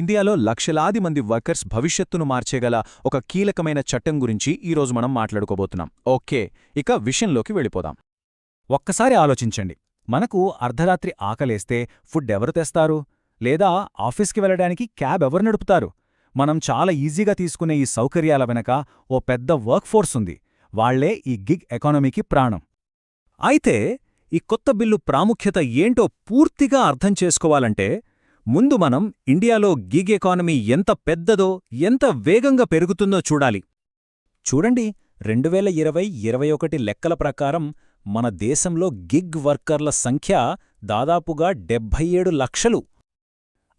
ఇండియాలో లక్షలాది మంది వర్కర్స్ భవిష్యత్తును మార్చేగల ఒక కీలకమైన చట్టం గురించి ఈరోజు మనం మాట్లాడుకోబోతున్నాం. ఓకే ఇక విషయంలోకి వెళ్ళిపోదాం. ఒక్కసారి ఆలోచించండి. మనకు అర్ధరాత్రి ఆకలేస్తే ఫుడ్ ఎవరు తెస్తారు? లేదా ఆఫీస్కి వెళ్ళడానికి క్యాబ్ ఎవరు నడుపుతారు? మనం చాలా ఈజీగా తీసుకునే ఈ సౌకర్యాల వెనక ఓ పెద్ద వర్క్ ఫోర్స్ ఉంది. వాళ్ళే ఈ గిగ్ ఎకానమీకి ప్రాణం. అయితే ఈ కొత్త బిల్లు ప్రాముఖ్యత ఏంటో పూర్తిగా అర్థం చేసుకోవాలంటే ముందు మనం ఇండియాలో గిగ్ ఎకానమీ ఎంత పెద్దదో ఎంత వేగంగా పెరుగుతుందో చూడాలి. చూడండి రెండువేల ఇరవై ఇరవై ఒకటి లెక్కల ప్రకారం మన దేశంలో గిగ్ వర్కర్ల సంఖ్య దాదాపుగా డెబ్భై ఏడు లక్షలు.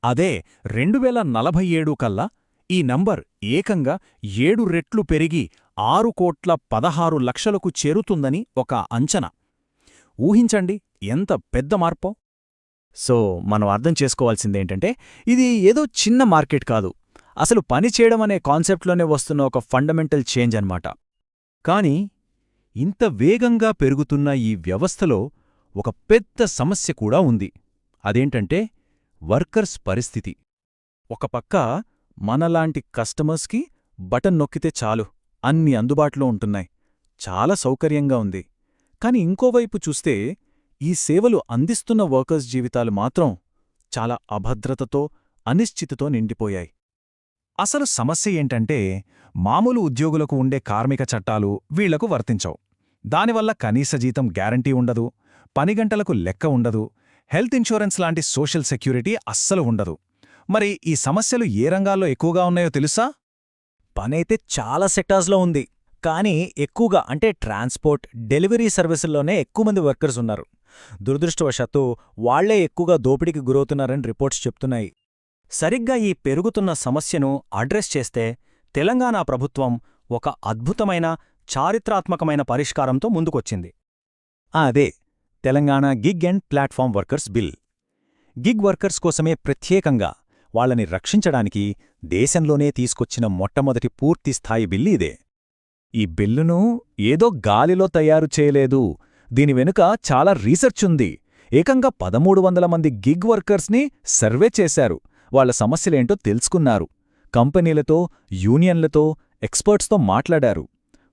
అదే రెండువేల నలభై ఏడు కల్లా ఈ నంబర్ ఏకంగా ఏడు రెట్లు పెరిగి ఆరు కోట్ల పదహారు లక్షలకు చేరుతుందని ఒక అంచనా. ఊహించండి ఎంత పెద్ద మార్పో? సో మనం అర్థం చేసుకోవాల్సిందేంటంటే ఇది ఏదో చిన్న మార్కెట్ కాదు. అసలు పని చేయడం అనే కాన్సెప్ట్లోనే వస్తున్న ఒక ఫండమెంటల్ చేంజ్ అన్నమాట. కాని ఇంత వేగంగా పెరుగుతున్న ఈ వ్యవస్థలో ఒక పెద్ద సమస్య కూడా ఉంది. అదేంటంటే వర్కర్స్ పరిస్థితి. ఒక పక్క మనలాంటి కస్టమర్స్కి బటన్ నొక్కితే చాలు అన్ని అందుబాటులో ఉంటున్నాయి. చాలా సౌకర్యంగా ఉంది. కాని ఇంకోవైపు చూస్తే ఈ సేవలు అందిస్తున్న వర్కర్స్ జీవితాలు మాత్రం చాలా అభద్రతతో అనిశ్చితితో నిండిపోయాయి. అసలు సమస్య ఏంటంటే మామూలు ఉద్యోగులకు ఉండే కార్మిక చట్టాలు వీళ్ళకు వర్తించవు. దానివల్ల కనీస జీతం గ్యారంటీ ఉండదు పని గంటలకు లెక్క ఉండదు హెల్త్ ఇన్సూరెన్స్ లాంటి సోషల్ సెక్యూరిటీ అస్సలు ఉండదు. మరి ఈ సమస్యలు ఏ రంగాల్లో ఎక్కువగా ఉన్నాయో తెలుసా? పనైతే చాలా సెక్టార్స్లో ఉంది కానీ ఎక్కువగా అంటే ట్రాన్స్పోర్ట్ డెలివరీ సర్వీసుల్లోనే ఎక్కువ మంది వర్కర్స్ ఉన్నారు. దురదృష్టవశాత్తు వాళ్ళే ఎక్కువగా దోపిడీకి గురవుతున్నారని రిపోర్ట్స్ చెప్తున్నాయి. సరిగ్గా ఈ పెరుగుతున్న సమస్యను అడ్రస్ చేస్తే తెలంగాణ ప్రభుత్వం ఒక అద్భుతమైన చారిత్రాత్మకమైన పరిష్కారంతో ముందుకొచ్చింది. అదే Telangana gig and platform workers bill. Gig workers కోసమే ప్రత్యేకంగా వాళ్ళని రక్షించడానికి దేశంలోనే తీసుకొచ్చిన మొట్టమొదటి పూర్తిస్థాయి బిల్లు ఇదే. ఈ బిల్లును ఏదో గాలిలో తయారు చేయలేదు దీని వెనుక చాలా రీసెర్చ్ ఉంది. ఏకంగా పదమూడు వందల మంది గిగ్ వర్కర్స్ని సర్వే చేశారు. వాళ్ళ సమస్యలేంటో తెలుసుకున్నారు. కంపెనీలతో యూనియన్లతో ఎక్స్పర్ట్స్తో మాట్లాడారు.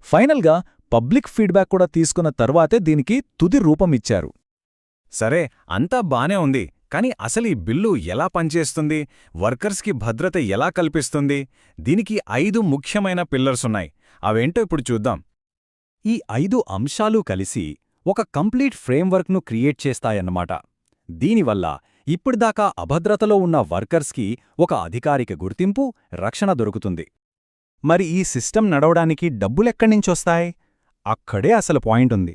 ఫైనల్గా పబ్లిక్ ఫీడ్బ్యాక్ కూడా తీసుకున్న తర్వాతే దీనికి తుది రూపమిచ్చారు సరే అంతా బానే ఉంది. కాని అసలు ఈ బిల్లు ఎలా పనిచేస్తుంది? వర్కర్స్కి భద్రత ఎలా కల్పిస్తుంది? దీనికి ఐదు ముఖ్యమైన పిల్లర్సున్నాయి అవేంటో ఇప్పుడు చూద్దాం. ఈ ఐదు అంశాలు కలిసి ఒక కంప్లీట్ ఫ్రేమ్వర్క్ను క్రియేట్ చేస్తాయన్నమాట. దీనివల్ల ఇప్పటిదాకా అభద్రతలో ఉన్న వర్కర్స్కి ఒక అధికారిక గుర్తింపు రక్షణ దొరుకుతుంది. మరి ఈ సిస్టమ్ నడవడానికి డబ్బులెక్కడ్నించొస్తాయి అక్కడే అసలు పాయింట్ ఉంది.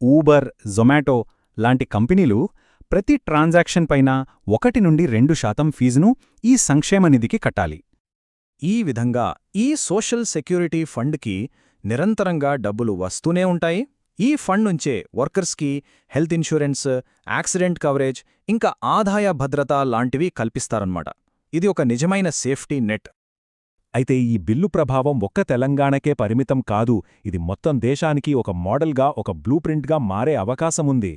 ఊబర్ జొమాటో లాంటి కంపెనీలు ప్రతి ట్రాన్సాక్షన్ పైన ఒకటి నుండి రెండు శాతం ఫీజును ఈ సంక్షేమ నిధికి కట్టాలి. ఈ విధంగా ఈ సోషల్ సెక్యూరిటీ ఫండ్కి నిరంతరంగా డబ్బులు వస్తూనే ఉంటాయి. ఈ ఫండ్ నుంచే వర్కర్స్కి హెల్త్ ఇన్సూరెన్స్ యాక్సిడెంట్ కవరేజ్ ఇంకా ఆదాయ భద్రత లాంటివి కల్పిస్తారన్నమాట. ఇది ఒక నిజమైన సేఫ్టీ నెట్. అయితే ఈ బిల్లు ప్రభావం ఒక్క తెలంగాణకే పరిమితం కాదు ఇది మొత్తం దేశానికి ఒక మోడల్గా ఒక బ్లూ ప్రింట్గా మారే అవకాశముంది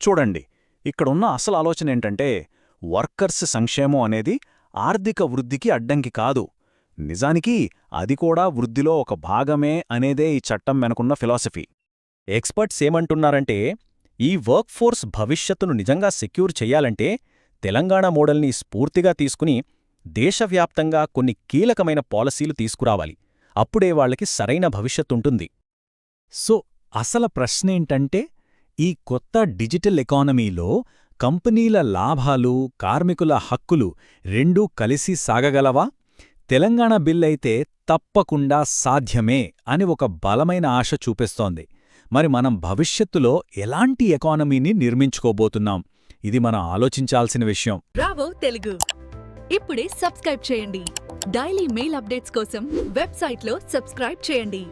చూడండి ఇక్కడున్న అసలు ఆలోచన ఏంటంటే వర్కర్స్ సంక్షేమం అనేది ఆర్థిక వృద్ధికి అడ్డంకి కాదు. నిజానికి అది కూడా వృద్ధిలో ఒక భాగమే అనేదే ఈ చట్టం వెనుకున్న ఫిలాసఫీ. ఎక్స్పర్ట్స్ ఏమంటున్నారంటే ఈ వర్క్ ఫోర్స్ భవిష్యత్తును నిజంగా సెక్యూర్ చెయ్యాలంటే తెలంగాణ మోడల్ని స్ఫూర్తిగా తీసుకుని దేశవ్యాప్తంగా కొన్ని కీలకమైన పాలసీలు తీసుకురావాలి. అప్పుడే వాళ్ళకి సరైన భవిష్యత్తుంటుంది సో అసల ప్రశ్నేంటంటే ఈ కొత్త డిజిటల్ ఎకానమీలో కంపెనీల లాభాలు కార్మికుల హక్కులు రెండూ కలిసి సాగగలవా? తెలంగాణ బిల్లైతే తప్పకుండా సాధ్యమే అని ఒక బలమైన ఆశ చూపిస్తోంది. మరి మనం భవిష్యత్తులో ఎలాంటి ఎకానమీని నిర్మించుకోబోతున్నాం? ఇది మనం ఆలోచించాల్సిన విషయం. రావో తెలుగు. ఇప్పుడే సబ్స్క్రైబ్ చేయండి. డైలీ మెయిల్ అప్డేట్స్ కోసం వెబ్సైట్లో సబ్స్క్రైబ్ చేయండి.